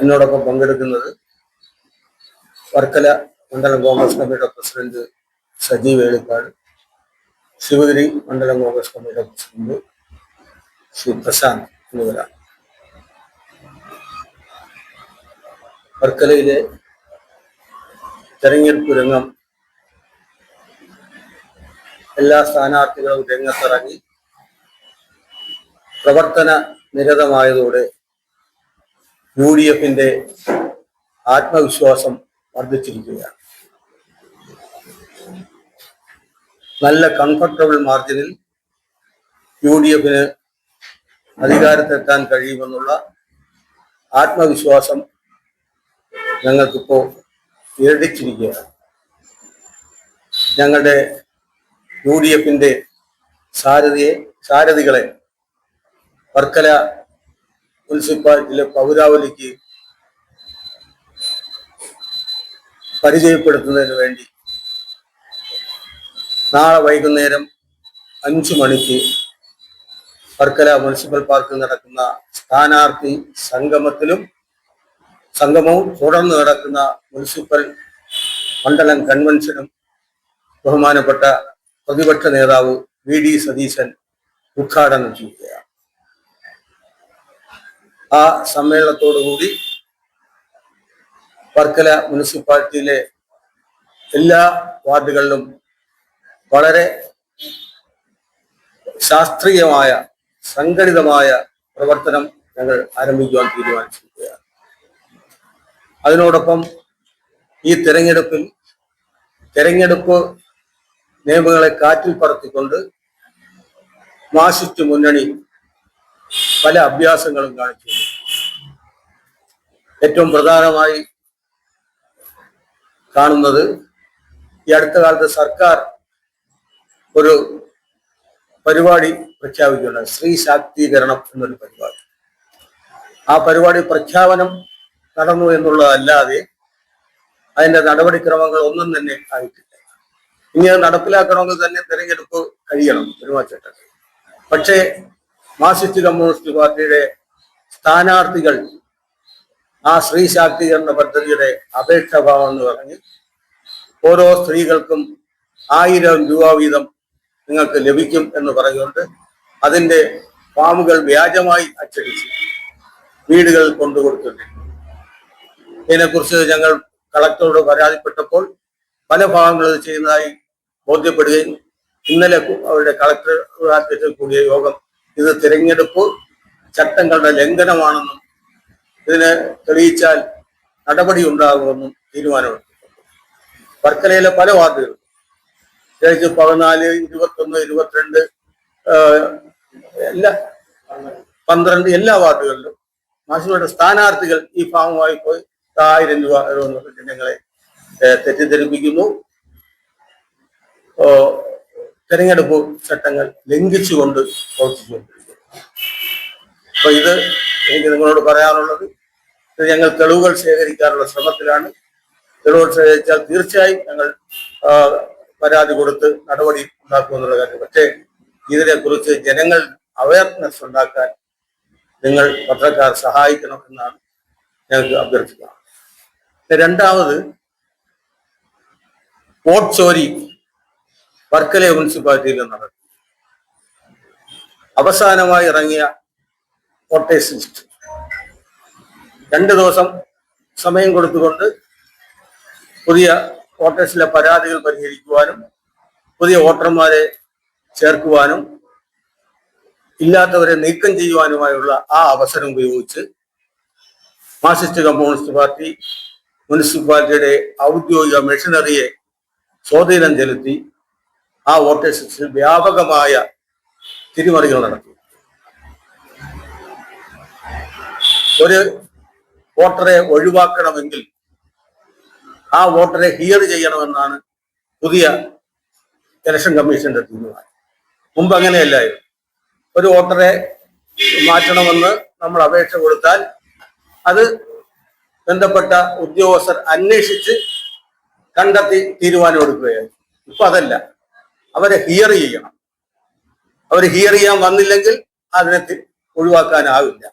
എന്നോടൊപ്പം പങ്കെടുക്കുന്നത് വർക്കല മണ്ഡലം കോൺഗ്രസ് കമ്മിറ്റിയുടെ പ്രസിഡന്റ് സജീവ് വേളിക്കാട് ശിവഗിരി മണ്ഡലം കോൺഗ്രസ് കമ്മിറ്റിയുടെ പ്രസിഡന്റ് ശ്രീ പ്രശാന്ത് എന്നിവരാണ്. വർക്കലയിലെ തെരഞ്ഞെടുപ്പ് രംഗം എല്ലാ സ്ഥാനാർത്ഥികളും രംഗത്തിറങ്ങി പ്രവർത്തന നിരതമായതോടെ യു ഡി എഫിന്റെ ആത്മവിശ്വാസം വർദ്ധിച്ചിരിക്കുകയാണ്. നല്ല കംഫർട്ടബിൾ മാർജിനിൽ യു ഡി എഫിന് അധികാരത്തെത്താൻ കഴിയുമെന്നുള്ള ആത്മവിശ്വാസം ഞങ്ങൾക്കിപ്പോൾ ഇരടിച്ചിരിക്കുകയാണ് ഞങ്ങളുടെ യു ഡി എഫിന്റെ സാരഥിയെ സാരഥികളെ വർക്കല മുനിസിപ്പാലിറ്റിയിലെ പൗരാവലിക്ക് പരിചയപ്പെടുത്തുന്നതിന് വേണ്ടി നാളെ വൈകുന്നേരം അഞ്ചു മണിക്ക് വർക്കല മുനിസിപ്പൽ പാർക്കിൽ നടക്കുന്ന സ്ഥാനാർത്ഥി സംഗമത്തിലും സംഗമവും തുടർന്ന് നടക്കുന്ന മുനിസിപ്പൽ മണ്ഡലം കൺവെൻഷനും ബഹുമാനപ്പെട്ട പ്രതിപക്ഷ നേതാവ് വി ഡി സതീശൻ ഉദ്ഘാടനം ചെയ്യുകയാണ്. ആ സമ്മേളനത്തോടുകൂടി വർക്കല മുനിസിപ്പാലിറ്റിയിലെ എല്ലാ വാർഡുകളിലും വളരെ ശാസ്ത്രീയമായ സംഘടിതമായ പ്രവർത്തനം ഞങ്ങൾ ആരംഭിക്കുവാൻ തീരുമാനിച്ചിരിക്കുകയാണ്. അതിനോടൊപ്പം ഈ തെരഞ്ഞെടുപ്പിൽ തെരഞ്ഞെടുപ്പ് നിയമങ്ങളെ കാറ്റിൽ പറത്തിക്കൊണ്ട് മാർസിസ്റ്റ് മുന്നണി പല അഭ്യാസങ്ങളും കാണിച്ചു. ഏറ്റവും പ്രധാനമായി കാണുന്നത് ഈ അടുത്ത കാലത്ത് സർക്കാർ ഒരു പരിപാടി പ്രഖ്യാപിക്കുകയാണ്. സ്ത്രീ ശാക്തീകരണം എന്നൊരു പരിപാടി. ആ പരിപാടി പ്രഖ്യാപനം നടന്നു എന്നുള്ളതല്ലാതെ അതിന്റെ നടപടിക്രമങ്ങൾ ഒന്നും തന്നെ ആയിട്ടില്ല. ഇനി അത് നടപ്പിലാക്കണമെങ്കിൽ തന്നെ തെരഞ്ഞെടുപ്പ് കഴിയണം പെരുമാറ്റം പക്ഷേ മാർസിസ്റ്റ് കമ്മ്യൂണിസ്റ്റ് പാർട്ടിയുടെ സ്ഥാനാർത്ഥികൾ ആ സ്ത്രീ ശാക്തീകരണ പദ്ധതിയുടെ അപേക്ഷാഭാവം എന്ന് പറഞ്ഞ് ഓരോ സ്ത്രീകൾക്കും ആയിരം രൂപ വീതം നിങ്ങൾക്ക് ലഭിക്കും എന്ന് പറഞ്ഞുകൊണ്ട് അതിന്റെ ഫാമുകൾ വ്യാജമായി അച്ചടിച്ച് വീടുകളിൽ കൊണ്ടുകൊടുത്തിട്ടുണ്ട്. ഇതിനെക്കുറിച്ച് ഞങ്ങൾ കളക്ടറോട് പരാതിപ്പെട്ടപ്പോൾ പല ഭാഗങ്ങളും ചെയ്യുന്നതായി ബോധ്യപ്പെടുകയും ഇന്നലെ അവരുടെ കളക്ടർ കൂടിയ യോഗം ഇത് തിരഞ്ഞെടുപ്പ് ചട്ടങ്ങളുടെ ലംഘനമാണെന്നും ഇതിന് തെളിയിച്ചാൽ നടപടി ഉണ്ടാകുമെന്നും തീരുമാനമെടുത്തു വർക്കലയിലെ പല വാർഡുകളും പ്രത്യേകിച്ച് പതിനാല് ഇരുപത്തൊന്ന് ഇരുപത്തിരണ്ട് എല്ലാ പന്ത്രണ്ട് എല്ലാ വാർഡുകളിലും മാഷിയുടെ സ്ഥാനാർത്ഥികൾ ഈ ഭാഗമായി പോയി ആയിരം രൂപ ജനങ്ങളെ തെറ്റിദ്ധരിപ്പിക്കുന്നു. തെരഞ്ഞെടുപ്പ് ചട്ടങ്ങൾ ലംഘിച്ചുകൊണ്ട് പ്രവർത്തിച്ചുകൊണ്ടിരിക്കുന്നു. അപ്പൊ ഇത് എനിക്ക് നിങ്ങളോട് പറയാനുള്ളത് ഞങ്ങൾ തെളിവുകൾ ശേഖരിക്കാനുള്ള ശ്രമത്തിലാണ്. തെളിവുകൾ ശേഖരിച്ചാൽ തീർച്ചയായും ഞങ്ങൾ പരാതി കൊടുത്ത് നടപടി ഉണ്ടാക്കുമെന്നുള്ള കാര്യം. പക്ഷേ ഇതിനെക്കുറിച്ച് ജനങ്ങൾ അവയർനെസ് ഉണ്ടാക്കാൻ നിങ്ങൾ പത്രക്കാർ സഹായിക്കണം എന്നാണ് ഞങ്ങൾക്ക് അഭ്യർത്ഥിക്കുന്നത്. രണ്ടാമത് വോട്ട് ചോരി വർക്കല മുനിസിപ്പാലിറ്റിയിൽ നടത്തി. അവസാനമായി ഇറങ്ങിയ വോട്ടേഴ്സ് ലിസ്റ്റ് രണ്ട് ദിവസം സമയം കൊടുത്തുകൊണ്ട് പുതിയ വോട്ടേഴ്സിലെ പരാതികൾ പരിഹരിക്കുവാനും പുതിയ വോട്ടർമാരെ ചേർക്കുവാനും ഇല്ലാത്തവരെ നീക്കം ചെയ്യുവാനുമായുള്ള ആ അവസരം ഉപയോഗിച്ച് മാർസിസ്റ്റ് കമ്മ്യൂണിസ്റ്റ് പാർട്ടി മുനിസിപ്പാലിറ്റിയുടെ ഔദ്യോഗിക മെഷീനറിയെ സ്വാധീനം ചെലുത്തി ആ വോട്ടേഴ്സ് വ്യാപകമായ തിരിമറികൾ നടത്തി. ഒരു വോട്ടറെ ഒഴിവാക്കണമെങ്കിൽ ആ വോട്ടറെ ഹിയർ ചെയ്യണമെന്നാണ് പുതിയ ഇലക്ഷൻ കമ്മീഷന്റെ തീരുമാനം. മുമ്പ് അങ്ങനെയല്ലായിരുന്നു. ഒരു വോട്ടറെ മാറ്റണമെന്ന് നമ്മൾ അപേക്ഷ കൊടുത്താൽ അത് ബന്ധപ്പെട്ട ഉദ്യോഗസ്ഥർ അന്വേഷിച്ച് കണ്ടെത്തി തീരുമാനമെടുക്കുകയായിരുന്നു. ഇപ്പൊ അതല്ല. അവരെ ഹിയർ ചെയ്യണം. അവർ ഹിയർ ചെയ്യാൻ വന്നില്ലെങ്കിൽ അതിനെ ഒഴിവാക്കാനാവില്ല.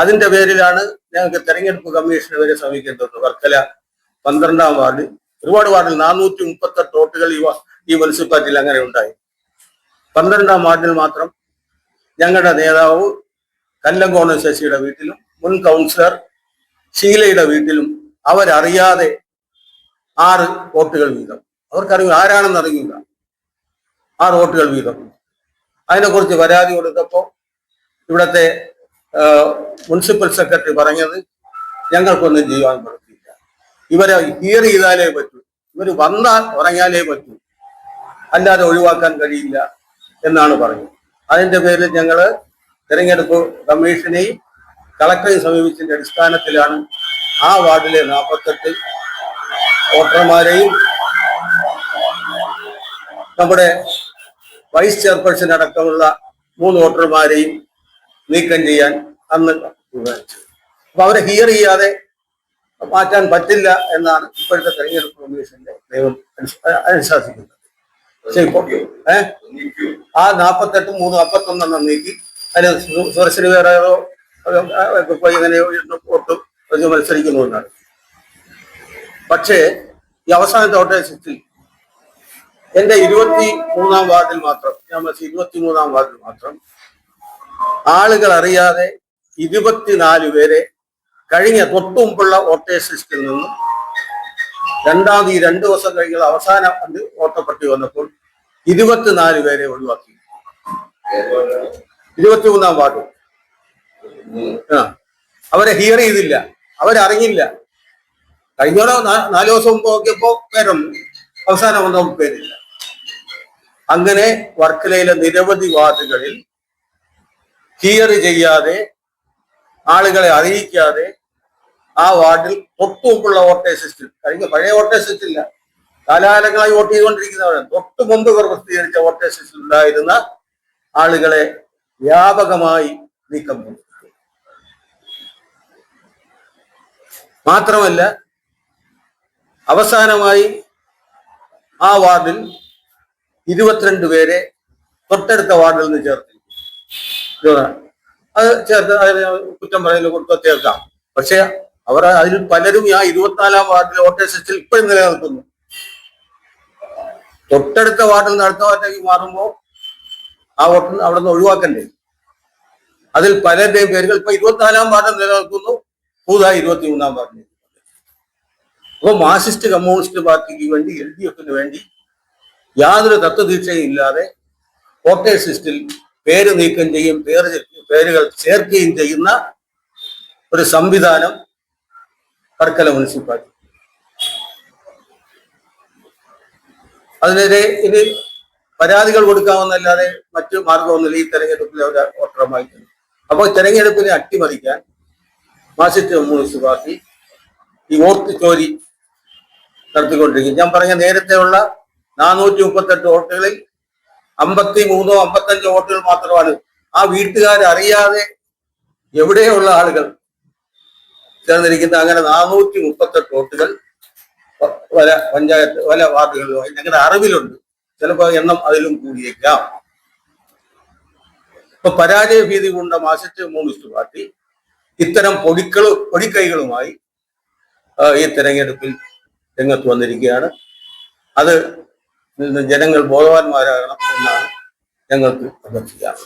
അതിന്റെ പേരിലാണ് ഞങ്ങൾക്ക് തെരഞ്ഞെടുപ്പ് കമ്മീഷന് വരെ സമീപിക്കേണ്ടത്. വർക്കല പന്ത്രണ്ടാം വാർഡ്. ഒരുപാട് വാർഡിൽ നാനൂറ്റി മുപ്പത്തെട്ട് വോട്ടുകൾ ഈ ഈ മുനിസിപ്പാലിറ്റിയിൽ അങ്ങനെ ഉണ്ടായി. പന്ത്രണ്ടാം വാർഡിൽ മാത്രം ഞങ്ങളുടെ നേതാവ് കല്ലങ്കോണ ശശിയുടെ വീട്ടിലും മുൻ കൗൺസിലർ ഷീലയുടെ വീട്ടിലും അവരറിയാതെ ആറ് വോട്ടുകൾ വീതം. അവർക്കറിയില്ല ആരാണെന്ന് അറിയില്ല. ആറ് വോട്ടുകൾ വീതം. അതിനെക്കുറിച്ച് പരാതി കൊടുത്തപ്പോൾ ഇവിടുത്തെ മുനിസിപ്പൽ സെക്രട്ടറി പറഞ്ഞത് ഞങ്ങൾക്കൊന്നും ചെയ്യാൻ പറ്റില്ല ഇവരെ ഹിയർ ചെയ്താലേ പറ്റൂ. ഇവർ വന്നാൽ ഉറങ്ങിയാലേ പറ്റൂ. അല്ലാതെ ഒഴിവാക്കാൻ കഴിയില്ല എന്നാണ് പറഞ്ഞത്. അതിന്റെ പേരിൽ ഞങ്ങൾ തെരഞ്ഞെടുപ്പ് കമ്മീഷനെയും കളക്ടറെയും സമീപിച്ചതിന്റെ അടിസ്ഥാനത്തിലാണ് ആ വാർഡിലെ നാൽപ്പത്തെട്ട് വോട്ടർമാരെയും നമ്മുടെ വൈസ് ചെയർപേഴ്സൺ അടക്കമുള്ള മൂന്ന് വോട്ടർമാരെയും നീക്കം ചെയ്യാൻ അന്ന് തീരുമാനിച്ചു. അപ്പൊ അവരെ ഹിയർ ചെയ്യാതെ മാറ്റാൻ പറ്റില്ല എന്നാണ് ഇപ്പോഴത്തെ തെരഞ്ഞെടുപ്പ് കമ്മീഷന്റെ ദൈവം അനുശ- അനുശാസിക്കുന്നത്. പക്ഷേ ഇപ്പൊ ഏഹ് ആ നാപ്പത്തെട്ട് മൂന്ന് നാപ്പത്തൊന്നെണ്ണം നീക്കി. അതിന് സുരക്ഷന് വേറെ ഇങ്ങനെയോ വോട്ട് മത്സരിക്കുന്നുണ്ടാണ് പക്ഷേ ഈ അവസാനത്തെ വോട്ടേഴ്സിൽ എന്റെ ഇരുപത്തി മൂന്നാം വാർഡിൽ മാത്രം ഞാൻ ഇരുപത്തി മൂന്നാം വാർഡിൽ മാത്രം ആളുകൾ അറിയാതെ ഇരുപത്തിനാല് പേരെ കഴിഞ്ഞ തൊട്ടുമുമ്പുള്ള വോട്ടേഴ്സ് ലിസ്റ്റിൽ നിന്നും രണ്ടാം ഈ രണ്ടു ദിവസം കഴിഞ്ഞ അവസാന അത് വോട്ടപ്പട്ടി വന്നപ്പോൾ ഇരുപത്തിനാല് പേരെ ഒഴിവാക്കി. ഇരുപത്തിമൂന്നാം വാർഡ്. ആ. അവരെ ഹിയർ ചെയ്തില്ല. അവരറിഞ്ഞില്ല. കഴിഞ്ഞോടെ നാല് ദിവസം മുമ്പ് നോക്കിയപ്പോ പേരൊന്നു അവസാനം വന്നപ്പോൾ പേരില്ല. അങ്ങനെ വർക്കലയിലെ നിരവധി വാർഡുകളിൽ ഹിയർ ചെയ്യാതെ ആളുകളെ അറിയിക്കാതെ ആ വാർഡിൽ തൊട്ടുമുമ്പുള്ള വോട്ടേഴ്സ് ലിസ്റ്റിൽ കഴിഞ്ഞ പഴയ വോട്ടേഴ്സ് ലിസ്റ്റില്ല കാലാകാലങ്ങളായി വോട്ട് ചെയ്തുകൊണ്ടിരിക്കുന്നവരാണ്. തൊട്ടു മുമ്പ് പ്രസിദ്ധീകരിച്ച വോട്ടേഴ്സ് ലിസ്റ്റിൽ ഉണ്ടായിരുന്ന ആളുകളെ വ്യാപകമായി നീക്കം മാത്രമല്ല അവസാനമായി ആ വാർഡിൽ ഇരുപത്തിരണ്ട് പേരെ തൊട്ടടുത്ത വാർഡിൽ നിന്ന് ചേർത്തിരിക്കും അത് ചേർത്ത് അതിന് കുറ്റം പറയുന്നത് കൊടുത്ത് ചേർക്കാം. പക്ഷെ അവർ അതിൽ പലരും ആ ഇരുപത്തിനാലാം വാർഡിലെ വോട്ടേഴ്സ് ലിസ്റ്റിൽ ഇപ്പോഴും നിലനിൽക്കുന്നു. തൊട്ടടുത്ത വാർഡിൽ നിന്ന് അടുത്ത വാർഡിലേക്ക് മാറുമ്പോൾ ആ വോട്ട് അവിടെ നിന്ന് ഒഴിവാക്കണ്ടേ? അതിൽ പലരുടെയും പേരുകൾ ഇപ്പൊ ഇരുപത്തിനാലാം വാർഡിൽ നിലനിൽക്കുന്നു പുതുതായി ഇരുപത്തി മൂന്നാം വാർഡിൽ അപ്പൊ മാർസിസ്റ്റ് കമ്മ്യൂണിസ്റ്റ് പാർട്ടിക്ക് വേണ്ടി എൽ ഡി എഫിന് വേണ്ടി യാതൊരു തത്വദീക്ഷയും ഇല്ലാതെ വോട്ടേഴ്സ് ലിസ്റ്റിൽ പേര് നീക്കം ചെയ്യും പേര് പേരുകൾ ചേർക്കുകയും ചെയ്യുന്ന ഒരു സംവിധാനം വർക്കല മുനിസിപ്പാലിറ്റി. അതിനെതിരെ ഇനി പരാതികൾ കൊടുക്കാമെന്നല്ലാതെ മറ്റു മാർഗമൊന്നുമില്ല ഈ തെരഞ്ഞെടുപ്പിൽ അവർ ഓട്ടറമായി അപ്പോൾ തെരഞ്ഞെടുപ്പിനെ അട്ടിമറിക്കാൻ മാസിറ്റ് മുനിസിപ്പാലിറ്റി ഈ വോട്ട് ചോരി നടത്തിക്കൊണ്ടിരിക്കും ഞാൻ പറഞ്ഞ നേരത്തെയുള്ള നാനൂറ്റി മുപ്പത്തെട്ട് വോട്ടുകളിൽ അമ്പത്തി മൂന്നോ അമ്പത്തഞ്ചോ വോട്ടുകൾ മാത്രമാണ്. ആ വീട്ടുകാർ അറിയാതെ എവിടെയുള്ള ആളുകൾ ചേർന്നിരിക്കുന്ന അങ്ങനെ നാനൂറ്റി മുപ്പത്തെട്ട് വോട്ടുകൾ പല പഞ്ചായത്ത് പല വാർഡുകളിലുമായി ഞങ്ങളുടെ അറിവിലുണ്ട്. ചിലപ്പോൾ എണ്ണം അതിലും കൂടിയേക്കാം. ഇപ്പൊ പരാജയ ഭീതി കൊണ്ട മാർക്സിസ്റ്റ് കമ്മ്യൂണിസ്റ്റ് പാർട്ടി ഇത്തരം പൊടിക്കളും പൊടിക്കൈകളുമായി ഈ തെരഞ്ഞെടുപ്പിൽ രംഗത്ത് വന്നിരിക്കുകയാണ്. അത് ജനങ്ങൾ ബോധവാന്മാരാകണം എന്നാണ് ഞങ്ങൾക്ക് അഭ്യർത്ഥിക്കാറ്